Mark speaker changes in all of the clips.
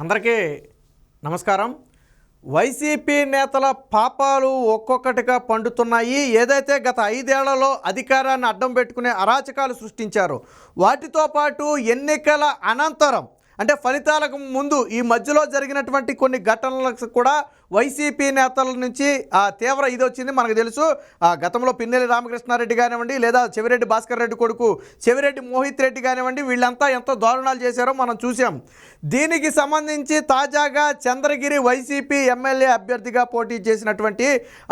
Speaker 1: అందరికీ నమస్కారం. వైసీపీ నేతల పాపాలు ఒక్కొక్కటిగా పండుతున్నాయి. ఏదైతే గత ఐదేళ్ళలో అధికారాన్ని అడ్డం పెట్టుకునే అరాచకాలు సృష్టించారో వాటితో పాటు ఎన్నికల అనంతరం అంటే ఫలితాలకు ముందు ఈ మధ్యలో జరిగినటువంటి కొన్ని ఘటనలకు కూడా వైసీపీ నేతల నుంచి ఆ తీవ్ర ఇది వచ్చింది. మనకు తెలుసు ఆ గతంలో పిన్నెల్లి రామకృష్ణారెడ్డి కానివ్వండి లేదా చెవిరెడ్డి భాస్కర్ రెడ్డి కొడుకు చెవిరెడ్డి మోహిత్ రెడ్డి కానివ్వండి వీళ్ళంతా ఎంతో దారుణాలు చేశారో మనం చూసాం దీనికి సంబంధించి తాజాగా చంద్రగిరి వైసీపీ ఎమ్మెల్యే అభ్యర్థిగా పోటీ చేసినటువంటి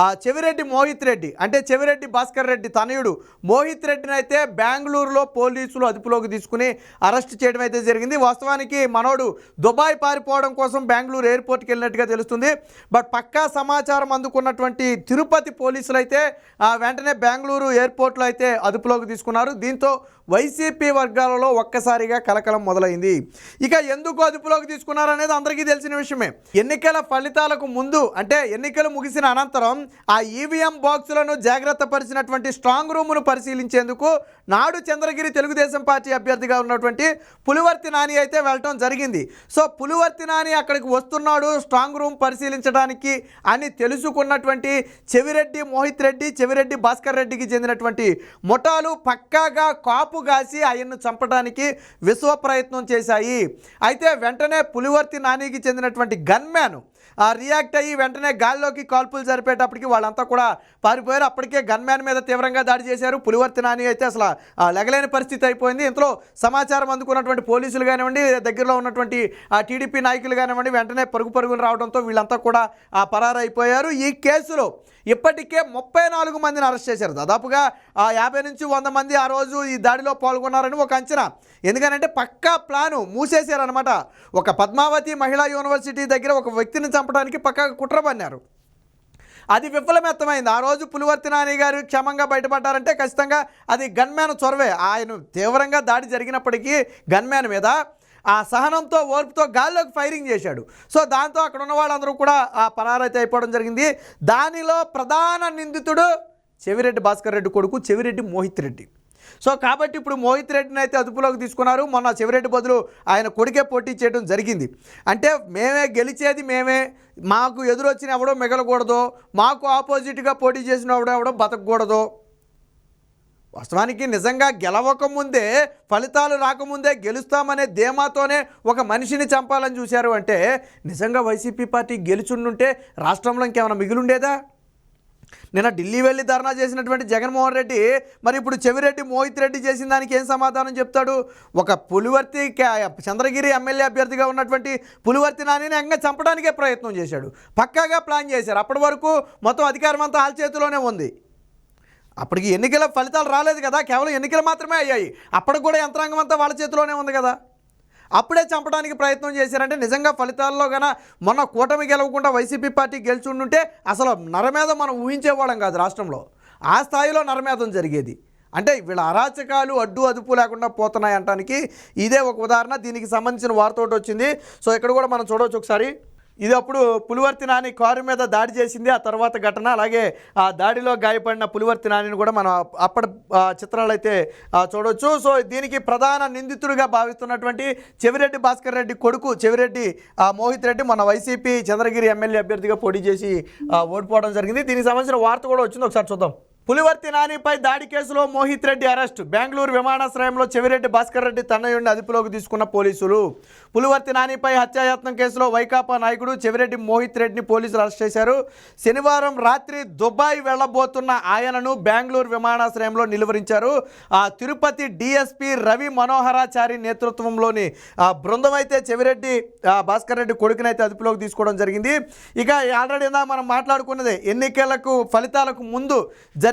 Speaker 1: ఆ చెవిరెడ్డి మోహిత్ రెడ్డి అంటే చెవిరెడ్డి భాస్కర్ రెడ్డి తనయుడు మోహిత్ రెడ్డిని అయితే బెంగళూరులో పోలీసులు అదుపులోకి తీసుకుని అరెస్ట్ చేయడం అయితే జరిగింది. వాస్తవానికి మనోడు దుబాయ్ పారిపోవడం కోసం బెంగళూరు ఎయిర్పోర్ట్కి వెళ్ళినట్టుగా తెలుస్తుంది. బట్ పక్కా సమాచారం అందుకున్నటువంటి తిరుపతి పోలీసులు అయితే ఆ, వెంటనే బెంగళూరు ఎయిర్పోర్ట్లో అయితే అదుపులోకి తీసుకున్నారు. దీంతో వైసీపీ వర్గాలలో ఒక్కసారిగా కలకలం మొదలైంది. ఇక ఎందుకు అదుపులోకి తీసుకున్నారనేది అందరికీ తెలిసిన విషయమే. ఎన్నికల ఫలితాలకు ముందు అంటే ఎన్నికలు ముగిసిన అనంతరం ఆ ఈవీఎం బాక్సులను జాగ్రత్త పరిచినటువంటి స్ట్రాంగ్ రూమును పరిశీలించేందుకు నాడు చంద్రగిరి తెలుగుదేశం పార్టీ అభ్యర్థిగా ఉన్నటువంటి పులివర్తి నాని అయితే వెళ్ళటం జరిగింది. సో పులివర్తి నాని అక్కడికి వస్తున్నాడు స్ట్రాంగ్ రూమ్ పరిశీలించడానికి అని తెలుసుకున్నటువంటి చెవిరెడ్డి మోహిత్ రెడ్డి చెవిరెడ్డి భాస్కర్ రెడ్డికి చెందినటువంటి ముఠాలు పక్కాగా కాపు కాసి ఆయన్ను చంపడానికి విశ్వ ప్రయత్నం చేశాయి. అయితే వెంటనే పులివర్తి నానికి చెందినటువంటి గన్మ్యాన్ రియాక్ట్ అయ్యి వెంటనే గాల్లోకి కాల్పులు జరిపేటప్పటికి వాళ్ళంతా కూడా పారిపోయారు. అప్పటికే గన్మ్యాన్ మీద తీవ్రంగా దాడి చేశారు. పులివర్తి నాని అయితే అసలు ఆ, లెగలేని పరిస్థితి అయిపోయింది. ఇంతలో సమాచారం అందుకున్నటువంటి పోలీసులు కానివ్వండి దగ్గరలో ఉన్నటువంటి ఆ టీడీపీ నాయకులు కానివ్వండి వెంటనే పరుగు పరుగులు రావడంతో వీళ్ళంతా కూడా ఆ పరారైపోయారు. ఈ కేసులో ఇప్పటికే ముప్పై నాలుగు మందిని అరెస్ట్ చేశారు. దాదాపుగా ఆ యాభై నుంచి వంద మంది ఆ రోజు ఈ దాడిలో పాల్గొన్నారని ఒక అంచనా. ఎందుకనంటే పక్కా ప్లాను మూసేశారనమాట ఒక పద్మావతి మహిళా యూనివర్సిటీ దగ్గర ఒక వ్యక్తిని చంపడానికి పక్కా కుట్ర పన్నారు. అది విఫలమెత్తమైంది. ఆ రోజు పులివర్తి నాని గారు క్షమంగా బయటపడ్డారంటే ఖచ్చితంగా అది గన్మ్యాన్ చొరవే. ఆయన తీవ్రంగా దాడి జరిగినప్పటికీ గన్మ్యాన్ మీద ఆ సహనంతో ఓర్పుతో గాల్లోకి ఫైరింగ్ చేశాడు. సో దాంతో అక్కడ ఉన్న వాళ్ళందరూ కూడా ఆ పరారైతే అయిపోవడం జరిగింది. దానిలో ప్రధాన నిందితుడు చెవిరెడ్డి భాస్కర్ రెడ్డి కొడుకు చెవిరెడ్డి మోహిత్ రెడ్డి సో కాబట్టి ఇప్పుడు మోహిత్ రెడ్డిని అయితే అదుపులోకి తీసుకున్నారు. మొన్న శివరెడ్డి బదులు ఆయన కొడుకే పోటీ చేయడం జరిగింది. అంటే మేమే గెలిచేది మేమే. మాకు ఎదురొచ్చిన ఎవడో మిగలకూడదు. మాకు ఆపోజిట్గా పోటీ చేసిన ఎవడో ఎవడో బతకూడదు వాస్తవానికి నిజంగా గెలవకముందే ఫలితాలు రాకముందే గెలుస్తామనే ధీమాతోనే ఒక మనిషిని చంపాలని చూశారు అంటే నిజంగా వైసీపీ పార్టీ గెలుచుండుంటే రాష్ట్రంలో ఇంకేమైనా మిగిలిండేదా? నిన్న ఢిల్లీ వెళ్ళి ధర్నా చేసినటువంటి జగన్మోహన్ రెడ్డి మరి ఇప్పుడు చెవిరెడ్డి మోహిత్ రెడ్డి చేసిన దానికి ఏం సమాధానం చెప్తాడు? ఒక పులివర్తి చంద్రగిరి ఎమ్మెల్యే అభ్యర్థిగా ఉన్నటువంటి పులివర్తి నానిని అంగా చంపడానికే ప్రయత్నం చేశాడు. పక్కాగా ప్లాన్ చేశారు. అప్పటి వరకు మొత్తం అధికారం అంతా ఆల్ చేతిలోనే ఉంది. అప్పటికి ఎన్నికల ఫలితాలు రాలేదు కదా. కేవలం ఎన్నికలు మాత్రమే అయ్యాయి. అప్పటికి కూడా యంత్రాంగం అంతా వాళ్ళ చేతిలోనే ఉంది కదా. అప్పుడే చంపడానికి ప్రయత్నం చేశారంటే నిజంగా ఫలితాల్లో గన మొన్న కూటమి గెలవకుండా వైసీపీ పార్టీ గెలిచుండుంటే అసలు నరమేధం మనం ఊహించేవాళ్ళం కాదు రాష్ట్రంలో. ఆ స్థాయిలో నరమేధం జరిగేది. అంటే వీళ్ళ అరాచకాలు అడ్డు అదుపు లేకుండా పోతున్నాయి అంటానికి ఇదే ఒక ఉదాహరణ. దీనికి సంబంధించిన వార్త ఒకటి వచ్చింది. సో ఇక్కడ కూడా మనం చూడవచ్చు ఒకసారి. ఇది అప్పుడు పులివర్తి నాని కారు మీద దాడి చేసింది. ఆ తర్వాత ఘటన అలాగే ఆ దాడిలో గాయపడిన పులివర్తి నానిని కూడా మనం అప్పటి చిత్రాలు అయితే చూడవచ్చు చూడొచ్చు. సో దీనికి ప్రధాన నిందితుడిగా భావిస్తున్నటువంటి చెవిరెడ్డి భాస్కర్ రెడ్డి కొడుకు చెవిరెడ్డి ఆ, మోహిత్ రెడ్డి మన వైసీపీ చంద్రగిరి ఎమ్మెల్యే అభ్యర్థిగా పోటీ చేసి ఓడిపోవడం జరిగింది. దీనికి సంబంధించిన వార్త కూడా వచ్చింది. ఒకసారి చూద్దాం. పులివర్తి నానిపై దాడి కేసులో మోహిత్ రెడ్డి అరెస్ట్. బెంగళూరు విమానాశ్రయంలో చెవిరెడ్డి భాస్కర్ రెడ్డి తన్నయుడిని అదుపులోకి తీసుకున్న పోలీసులు. పులివర్తి నానిపై హత్యాయత్నం కేసులో వైకాపా నాయకుడు చెవిరెడ్డి మోహిత్ రెడ్డిని పోలీసులు అరెస్ట్ చేశారు. శనివారం రాత్రి దుబాయ్ వెళ్ళబోతున్న ఆయనను బెంగళూరు విమానాశ్రయంలో నిలువరించారు. ఆ తిరుపతి డిఎస్పీ రవి మనోహరాచారి నేతృత్వంలోని ఆ బృందం అయితే చెవిరెడ్డి భాస్కర్ రెడ్డి కొడుకునైతే అదుపులోకి తీసుకోవడం జరిగింది. ఇక ఆల్రెడీ మనం మాట్లాడుకున్నదే ఎన్నికలకు ఫలితాలకు ముందు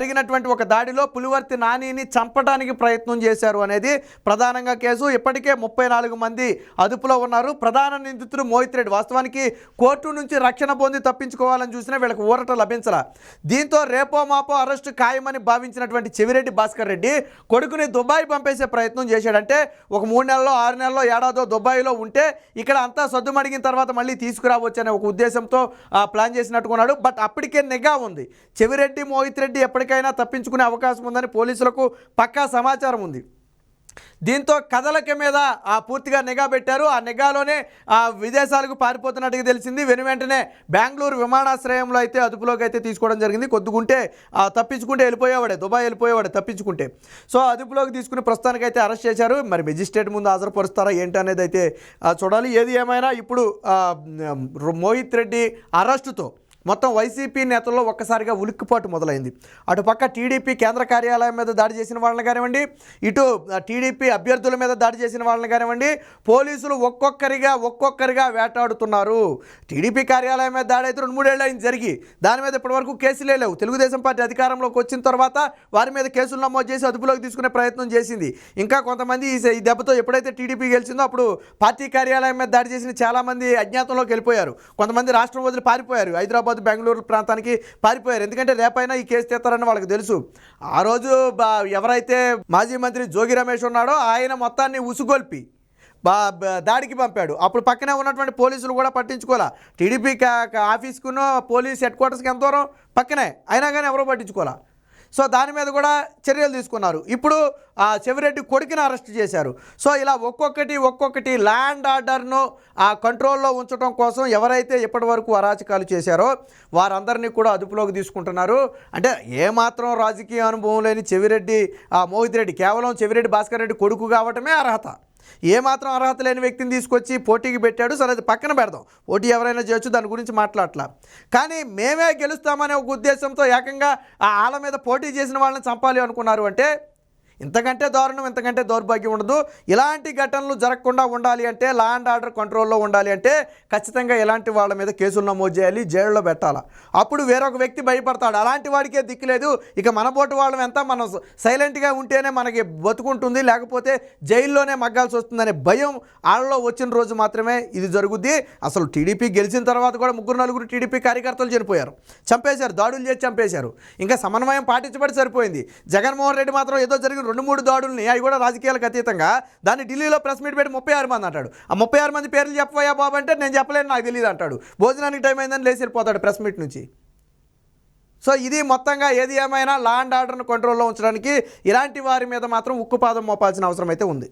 Speaker 1: జరిగినటువంటి ఒక దాడిలో పులివర్తి నానిని చంపడానికి ప్రయత్నం చేశారు అనేది ప్రధానంగా కేసు. ఇప్పటికే ముప్పై నాలుగు మంది అదుపులో ఉన్నారు. ప్రధాన నిందితుడు మోహిత్ రెడ్డి వాస్తవానికి కోర్టు నుంచి రక్షణ పొంది తప్పించుకోవాలని చూసినా వీళ్ళకి ఊరట లభించలా. దీంతో రేపో మాపో అరెస్టు ఖాయమని భావించినటువంటి చెవిరెడ్డి భాస్కర్ రెడ్డి కొడుకుని దుబాయ్ పంపేసే ప్రయత్నం చేశాడంటే ఒక మూడు నెలల్లో ఆరు నెలల్లో ఏడాదో దుబాయ్లో ఉంటే ఇక్కడ అంతా సద్దుమడిగిన తర్వాత మళ్ళీ తీసుకురావచ్చు అనే ఒక ఉద్దేశంతో ఆ, ప్లాన్ చేసినట్టుకున్నాడు. బట్ అప్పటికే నిఘా ఉంది. చెవిరెడ్డి మోహిత్ రెడ్డి ఎప్పటికైనా తప్పించుకునే అవకాశం ఉందని పోలీసులకు పక్కా సమాచారం ఉంది. దీంతో కథలక మీద ఆ పూర్తిగా నిఘా పెట్టారు. ఆ నిఘాలోనే ఆ విదేశాలకు పారిపోతున్నట్టుగా తెలిసింది. వెను వెంటనే బెంగళూరు విమానాశ్రయంలో అయితే అదుపులోకి అయితే తీసుకోవడం జరిగింది. కొద్దుకుంటే ఆ, తప్పించుకుంటే వెళ్ళిపోయేవాడే దుబాయ్ వెళ్ళిపోయేవాడే తప్పించుకుంటే. సో అదుపులోకి తీసుకుని ప్రస్తుతానికి అయితే అరెస్ట్ చేశారు. మరి మెజిస్ట్రేట్ ముందు హాజరుపరుస్తారా ఏంటి అనేది అయితే చూడాలి. ఏది ఏమైనా ఇప్పుడు మోహిత్ రెడ్డి అరెస్టుతో మొత్తం వైసీపీ నేతల్లో ఒక్కసారిగా ఉలిక్కిపాటు మొదలైంది. అటు పక్క టీడీపీ కేంద్ర కార్యాలయం మీద దాడి చేసిన వాళ్ళని కానివ్వండి ఇటు టీడీపీ అభ్యర్థుల మీద దాడి చేసిన వాళ్ళని కానివ్వండి పోలీసులు ఒక్కొక్కరిగా ఒక్కొక్కరిగా వేటాడుతున్నారు. టీడీపీ కార్యాలయం మీద దాడి అయితే రెండు మూడేళ్ళు అయింది జరిగి దాని మీద ఇప్పటివరకు కేసులే లేవు. తెలుగుదేశం పార్టీ అధికారంలోకి వచ్చిన తర్వాత వారి మీద కేసులు నమోదు చేసి అదుపులోకి తీసుకునే ప్రయత్నం చేసింది. ఇంకా కొంతమంది ఈ ఈ దెబ్బతో ఎప్పుడైతే టీడీపీ గెలిచిందో అప్పుడు పార్టీ కార్యాలయం మీద దాడి చేసిన చాలామంది అజ్ఞాతంలోకి వెళ్ళిపోయారు. కొంతమంది రాష్ట్రం వదిలి పారిపోయారు. హైదరాబాద్ బెంగళూరు ప్రాంతానికి పారిపోయారు. ఎందుకంటే రేపైనా ఈ కేసు తెస్తారని వాళ్ళకి తెలుసు. ఆ రోజు బా- ఎవరైతే మాజీ మంత్రి జోగి రమేష్ ఉన్నాడో ఆయన మొత్తాన్ని ఉసుగొల్పి బా దాడికి పంపాడు. అప్పుడు పక్కనే ఉన్నటువంటి పోలీసులు కూడా పట్టించుకోలే. టీడీపీ కా- ఆఫీస్కును పోలీస్ హెడ్ క్వార్టర్స్కి ఎంత దూరం? పక్కనే. అయినా కానీ ఎవరో పట్టించుకోలే. సో దాని మీద కూడా చర్యలు తీసుకున్నారు. ఇప్పుడు ఆ చెవిరెడ్డి కొడుకుని అరెస్ట్ చేశారు. సో ఇలా ఒక్కొక్కటి ఒక్కొక్కటి ల్యాండ్ ఆర్డర్ను ఆ కంట్రోల్లో ఉంచడం కోసం ఎవరైతే ఇప్పటి వరకు అరాచకాలు చేశారో వారందరినీ కూడా అదుపులోకి తీసుకుంటున్నారు. అంటే ఏమాత్రం రాజకీయ అనుభవం లేని చెవిరెడ్డి ఆ మోహిత్ రెడ్డి కేవలం చెవిరెడ్డి భాస్కర్ రెడ్డి కొడుకు కావటమే అర్హత. ఏమాత్రం అర్హత లేని వ్యక్తిని తీసుకొచ్చి పోటీకి పెట్టాడు. సరే అది పక్కన పెడదాం. పోటీ ఎవరైనా చేయొచ్చు దాని గురించి మాట్లాడలా. కానీ మేమే గెలుస్తామనే ఒక ఉద్దేశంతో ఏకంగా ఆ ఆళ్ళ మీద పోటీ చేసిన వాళ్ళని చంపాలి అనుకున్నారు అంటే ఇంతకంటే దారుణం ఇంతకంటే దౌర్భాగ్యం ఉండదు. ఇలాంటి ఘటనలు జరగకుండా ఉండాలి అంటే లా అండ్ ఆర్డర్ కంట్రోల్లో ఉండాలి అంటే ఖచ్చితంగా ఇలాంటి వాళ్ళ మీద కేసులు నమోదు చేయాలి జైల్లో పెట్టాలి. అప్పుడు వేరొక వ్యక్తి భయపడతాడు. అలాంటి వాడికే దిక్కు లేదు. ఇక మన పోటు వాళ్ళం ఎంత? మనం సైలెంట్గా ఉంటేనే మనకి బతుకుంటుంది. లేకపోతే జైల్లోనే మగ్గాల్సి వస్తుందనే భయం వాళ్ళలో వచ్చిన రోజు మాత్రమే ఇది జరుగుద్ది. అసలు టీడీపీ గెలిచిన తర్వాత కూడా ముగ్గురు నలుగురు టీడీపీ కార్యకర్తలు చనిపోయారు. చంపేశారు దాడులు చేసి చంపేశారు. ఇంకా సమన్వయం పాటించబడి సరిపోయింది. జగన్మోహన్ రెడ్డి మాత్రం ఏదో జరిగిన రెండు మూడు దాడుల్ని అవి కూడా రాజకీయాలకు అతీతంగా దాన్ని ఢిల్లీలో ప్రెస్ మీట్ పెట్టి ముప్పై ఆరు మంది అంటాడు. ఆ ముప్పై ఆరు మంది పేర్లు చెప్పవయ్యా బాబు అంటే నేను చెప్పలేను నాకు తెలియదు అంటాడు. భోజనానికి టైం అయిందని లేచి వెళ్ళిపోతాడు ప్రెస్ మీట్ నుంచి. సో ఇది మొత్తంగా ఏది ఏమైనా లా అండ్ ఆర్డర్ను కంట్రోల్లో ఉంచడానికి ఇలాంటి వారి మీద మాత్రం ఉక్కుపాదం మోపాల్సిన అవసరం అయితే ఉంది.